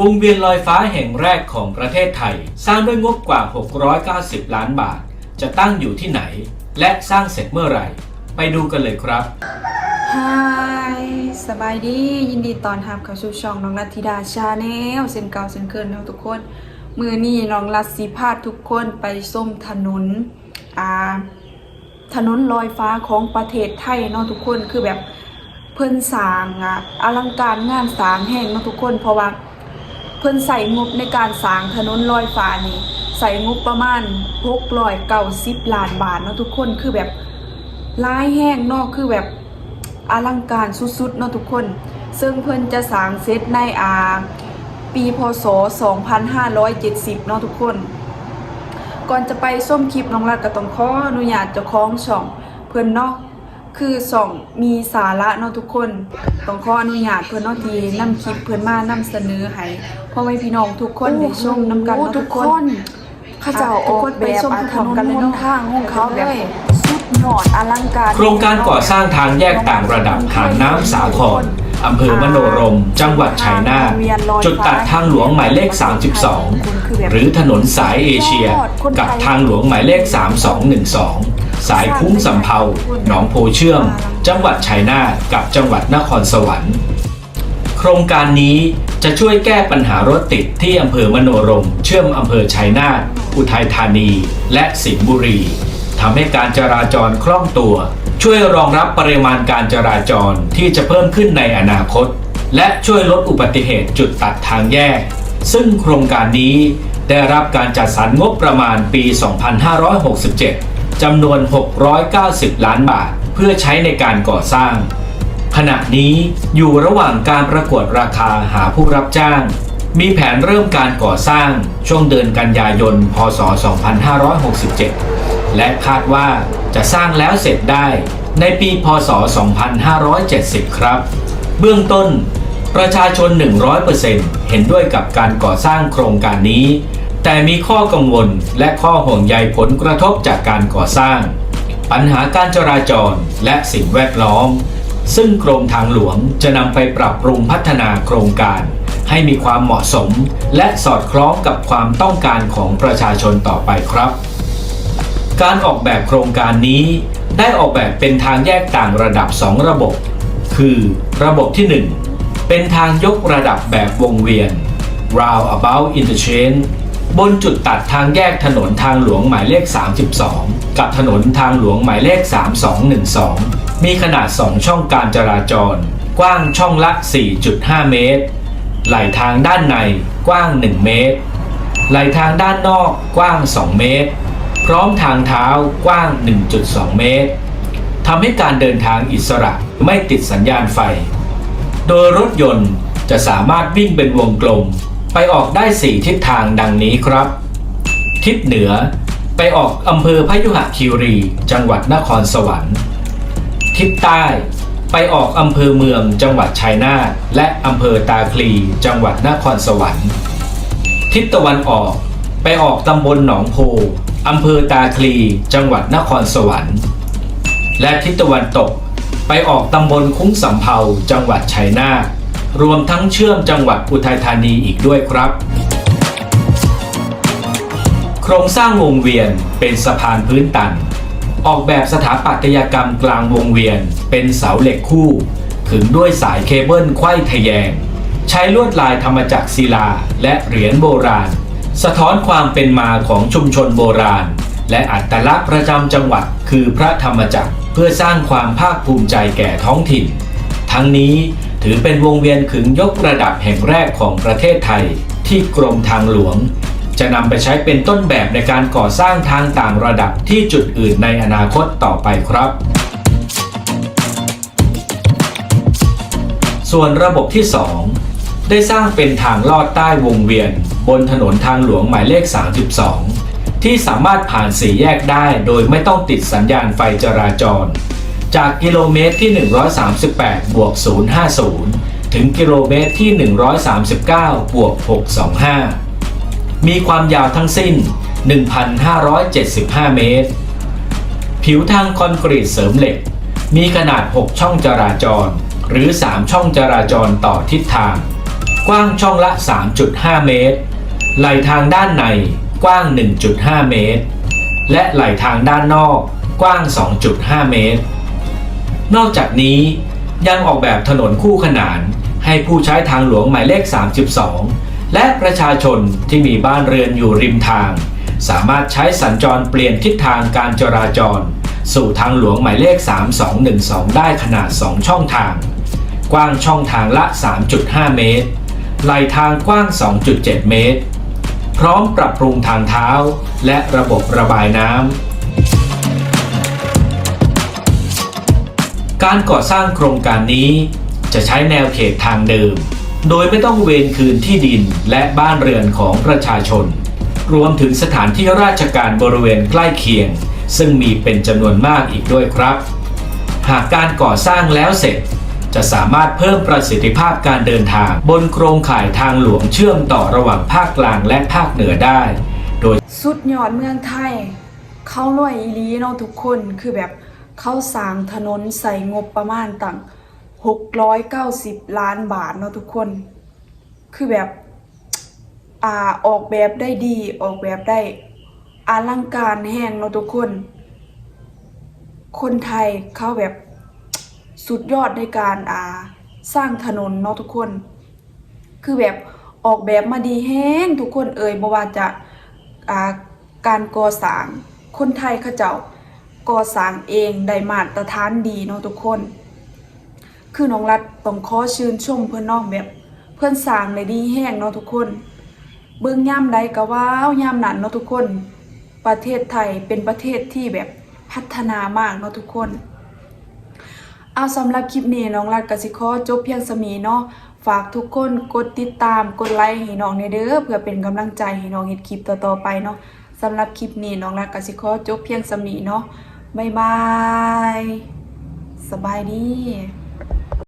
วงเวียนลอยฟ้าแห่งแรกของประเทศไทย สร้างด้วยงบกว่า 690 ล้านบาท จะตั้งอยู่ที่ไหน และสร้างเสร็จเมื่อไหร่ ไปดูกันเลยครับฮายสบายดียินดีตอนรับเข้าสู่ช่องน้องรัตธิดาชาแนลเส้นเก่าเส้นเกินเนาะทุกคน มือนี้น้องรัตสีพาทุกคนไปส้มถนนอ่าถนนลอยฟ้าของประเทศไทยเนาะทุกคนคือแบบเพิ่นสร้างอะอลังการงานสร้างแห่งเนาะทุกคนเพราะว่า เพิ่นใส่งบในการสร้างถนนลอยฟ้านี่ใส่งบประมาณ690ล้านบาทเนาะทุกคนคือแบบลายแห้งเนาะคือแบบอลังการสุดๆเนาะทุกคน ซึ่งเพิ่นจะสร้างเสร็จในอาปีพศ 2570 เนาะทุกคน ก่อนจะไปส้มคลิปน้องรัดก็ต้องขออนุญาตเจ้าของช่องเพิ่นเนาะ คือช่องมีสาระเนาะทุกคนต้องขออนุญาตเพิ่นเนาะที่นำคลิปเพิ่นมานำเสนอให้พ่อแม่พี่น้องทุกคนได้ชมนํกันเนาะทุกคนเขาเจ้าออกแบบทุกคนไปชมอาถนนกันเลยหเนาะทางของเขาแบบสุดยอดอลังการ โครงการก่อสร้างทางแยกต่างระดับหางน้ำสาครอำเภอมโนรม จังหวัดชัยนาทจุดตัดทางหลวงหมายเลข 32 หรือถนนสายเอเชีย กับทางหลวงหมายเลข 3212 สายคุ้งสำเภาหนองโพเชื่อม จังหวัดชัยนาทกับจังหวัดนครสวรรค์ โครงการนี้จะช่วยแก้ปัญหารถติดที่อำเภอมโนรม เชื่อมอำเภอชัยนาทอุทัยธานี และสิงห์บุรีทำให้การจราจรคล่องตัว ช่วยรองรับปริมาณการจราจรที่จะเพิ่มขึ้นในอนาคต และช่วยลดอุบัติเหตุจุดตัดทางแยก ซึ่งโครงการนี้ได้รับการจัดสรรงบประมาณปี 2567 จำนวน 690 ล้านบาท เพื่อใช้ในการก่อสร้าง ขณะนี้อยู่ระหว่างการประกวดราคาหาผู้รับจ้าง มีแผนเริ่มการก่อสร้างช่วงเดือนกันยายน พศ 2567 และคาดว่าจะสร้างแล้วเสร็จได้ในปี พศ 2570 ครับ เบื้องต้น ประชาชน 100%เห็นด้วยกับการก่อสร้างโครงการนี้ แต่มีข้อกังวลและข้อห่วงใยผลกระทบจากการก่อสร้าง ปัญหาการจราจรและสิ่งแวดล้อม ซึ่งกรมทางหลวงจะนำไปปรับปรุงพัฒนาโครงการ ให้มีความเหมาะสม และสอดคล้องกับความต้องการของประชาชนต่อไปครับ การออกแบบโครงการนี้ได้ออกแบบเป็นทางแยกต่างระดับ 2 ระบบ คือ ระบบที่ 1 เป็นทางยกระดับแบบวงเวียน roundabout interchange บนจุดตัดทางแยกถนนทางหลวงหมายเลข 32 กับถนนทางหลวงหมายเลข 3212 มีขนาด 2 ช่องการจราจร กว้างช่องละ 4.5 เมตร ไหลทางด้านในกว้าง 1 เมตร ไหลทางด้านนอกกว้าง 2 เมตร พร้อมทางเท้ากว้าง 1.2 เมตรทำให้การเดินทางอิสระไม่ติดสัญญาณไฟ โดยรถยนต์จะสามารถวิ่งเป็นวงกลม ไปออกได้4ทิศทางดังนี้ครับ ทิศเหนือไปออกอำเภอพยุหคีรี จังหวัดนครสวรรค์ ทิศใต้ไปออกอำเภอเมืองจังหวัดชัยนาทและอำเภอตาคลี จังหวัดนครสวรรค์ ทิศตะวันออกไปออกตำบลหนองโพอำเภอตาคลี จังหวัดนครสวรรค์ และทิศตะวันตก ไปออกตำบลคุ้งสำเภาจังหวัดชัยนาท รวมทั้งเชื่อมจังหวัดอุทัยธานีอีกด้วยครับ โครงสร้างวงเวียนเป็นสะพานพื้นตัน ออกแบบสถาปัตยกรรมกลางวงเวียนเป็นเสาเหล็กคู่ ขึงด้วยสายเคเบิลไขว้ทะแยง ใช้ลวดลายธรรมจักรศิลาและเหรียญโบราณ สะท้อนความเป็นมาของชุมชนโบราณ และอัตลักษณ์ประจำจังหวัดคือพระธรรมจักรเพื่อสร้างความภาคภูมิใจแก่ท้องถิ่น ทั้งนี้ถือเป็นวงเวียนขึงยกระดับแห่งแรกของประเทศไทย ที่กรมทางหลวง จะนำไปใช้เป็นต้นแบบในการก่อสร้างทางต่างระดับที่จุดอื่นในอนาคตต่อไปครับ ส่วนระบบที่ 2 ได้สร้างเป็นทางลอดใต้วงเวียน บนถนนทางหลวงหมายเลข 32 ที่สามารถผ่านสี่แยกได้โดยไม่ต้องติดสัญญาณไฟจราจร จากกิโลเมตรที่ 138 บวก 050 ถึงกิโลเมตรที่ 139 บวก 625 มีความยาวทั้งสิ้น 1,575 เมตร ผิวทางคอนกรีตเสริมเหล็ก มีขนาด 6 ช่องจราจร หรือ 3 ช่องจราจรต่อทิศทาง กว้างช่องละ 3.5 เมตร ไหลทางด้านในกว้าง 1.5 เมตร และไหลทางด้านนอกกว้าง 2.5 เมตร นอกจากนี้ยังออกแบบถนนคู่ขนาน ให้ผู้ใช้ทางหลวงหมายเลข 32 และประชาชนที่มีบ้านเรือนอยู่ริมทาง สามารถใช้สัญจรเปลี่ยนทิศทางการจราจร สู่ทางหลวงหมายเลข 3212 ได้ขนาด 2 ช่องทาง กว้างช่องทางละ 3.5 เมตรไหลทางกว้าง 2.7 เมตร พร้อมปรับปรุงทางเท้า และระบบระบายน้ำ การก่อสร้างโครงการนี้จะใช้แนวเขตทางเดิม โดยไม่ต้องเวนคืนที่ดินและบ้านเรือนของประชาชน รวมถึงสถานที่ราชการบริเวณใกล้เคียง ซึ่งมีเป็นจำนวนมากอีกด้วยครับ หากการก่อสร้างแล้วเสร็จ จะสามารถเพิ่มประสิทธิภาพการเดินทางบนโครงข่ายทางหลวงเชื่อมต่อระหว่างภาคกลางและภาคเหนือได้ โดยสุดยอดเมืองไทย เข้ารวยอีลีเนาะทุกคนคือแบบ เขาสร้างถนนใส่งบประมาณตั้ง690ล้านบาทเนาะทุกคน คือแบบอ่าออกแบบได้ดีออกแบบได้อลังการแห้งเนาะทุกคน คนไทยเขาแบบสุดยอดในการอ่าสร้างถนนเนาะทุกคน คือแบบออกแบบมาดีแห้งทุกคนเอ่ยบ่ว่าจะอ่าการก่อสร้างคนไทยเขาเจ้า ก่อสร้างเองได้มาตรฐานดีเนาะทุกคน คือน้องรัฐต้องขอชื่นชมเพื่อนน้องแบบ เพื่อนสร้างได้ดีแห้งเนาะทุกคน เบิ่งย่ำใดก็ว้าวยามนั้นเนาะทุกคน ประเทศไทยเป็นประเทศที่แบบพัฒนามากเนาะทุกคน เอาสำหรับคลิปนี้น้องรัดกสิขอจบเพียงสมีเนาะฝากทุกคนกดติดตามกดไลค์ให้น้องในเด้อเพื่อเป็นกำลังใจให้น้องเฮ็ดคลิปต่อๆไปเนาะสำหรับคลิปนี้น้องรัดกสิขอจบเพียงสมีเนาะ บ๊ายบาย สบายดี